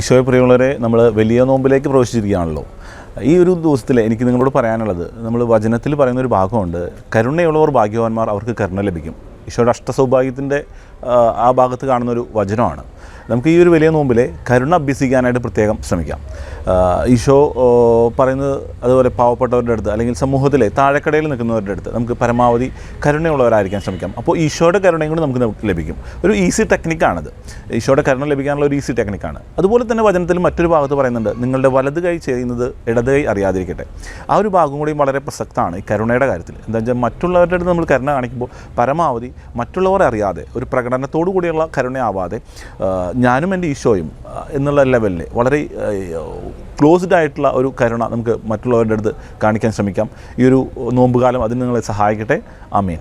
ഈശോയെ പ്രിയമുള്ളവരെ നമ്മൾ വലിയ നോമ്പിലേക്ക് പ്രവേശിച്ചിരിക്കുകയാണല്ലോ. ഈ ഒരു ദിവസത്തിൽ എനിക്ക് നിങ്ങളോട് പറയാനുള്ളത് നമ്മൾ വചനത്തിൽ പറയുന്ന ഒരു ഭാഗമുണ്ട് കരുണയുള്ളവർ ഭാഗ്യവാന്മാർ അവർക്ക് കരുണ ലഭിക്കും. ഈശോയുടെ അഷ്ടസൗഭാഗ്യത്തിന്റെ ആ, ഭാഗത്ത് കാണുന്ന ഒരു വചനമാണ്. നമുക്ക് ഈ ഒരു വലിയ നോമ്പിൽ കരുണ അഭ്യസിക്കാനായിട്ട് പ്രത്യേകം ശ്രമിക്കാം. ഈശോ പറയുന്നത് അതുപോലെ പാവപ്പെട്ടവരുടെ അടുത്ത് അല്ലെങ്കിൽ സമൂഹത്തിലെ താഴെക്കടയിൽ നിൽക്കുന്നവരുടെ അടുത്ത് നമുക്ക് പരമാവധി കരുണയുള്ളവരായിരിക്കാൻ ശ്രമിക്കാം. അപ്പോൾ ഈശോയുടെ കരുണയും കൂടി നമുക്ക് ലഭിക്കും. ഒരു ഈസി ടെക്നിക്കാണത്. ഈശോയുടെ കരുണ ലഭിക്കാനുള്ള ഒരു ഈസി ടെക്നിക്കാണ്. അതുപോലെ തന്നെ വചനത്തിൽ മറ്റൊരു ഭാഗത്ത് പറയുന്നുണ്ട് നിങ്ങളുടെ വലത് കൈ ചെയ്യുന്നത് ഇടത് കൈ അറിയാതിരിക്കട്ടെ. ആ ഒരു ഭാഗം കൂടി വളരെ പ്രസക്തമാണ് ഈ കരുണയുടെ കാര്യത്തിൽ. എന്താ വെച്ചാൽ മറ്റുള്ളവരുടെ അടുത്ത് നമ്മൾ കരുണ കാണിക്കുമ്പോൾ പരമാവധി മറ്റുള്ളവരെ അറിയാതെ ഒരു പ്രകടനത്തോടു കൂടിയുള്ള കരുണയാവാതെ ഞാനും എന്റെ ഈശോയും എന്നുള്ള ലെവലിൽ വളരെ ക്ലോസ്ഡ് ആയിട്ടുള്ള ഒരു കരുണ നമുക്ക് മറ്റുള്ളവരുടെ അടുത്ത് കാണിക്കാൻ ശ്രമിക്കാം. ഈ ഒരു നോമ്പുകാലം അതിന് നിങ്ങളെ സഹായിക്കട്ടെ. ആമീൻ.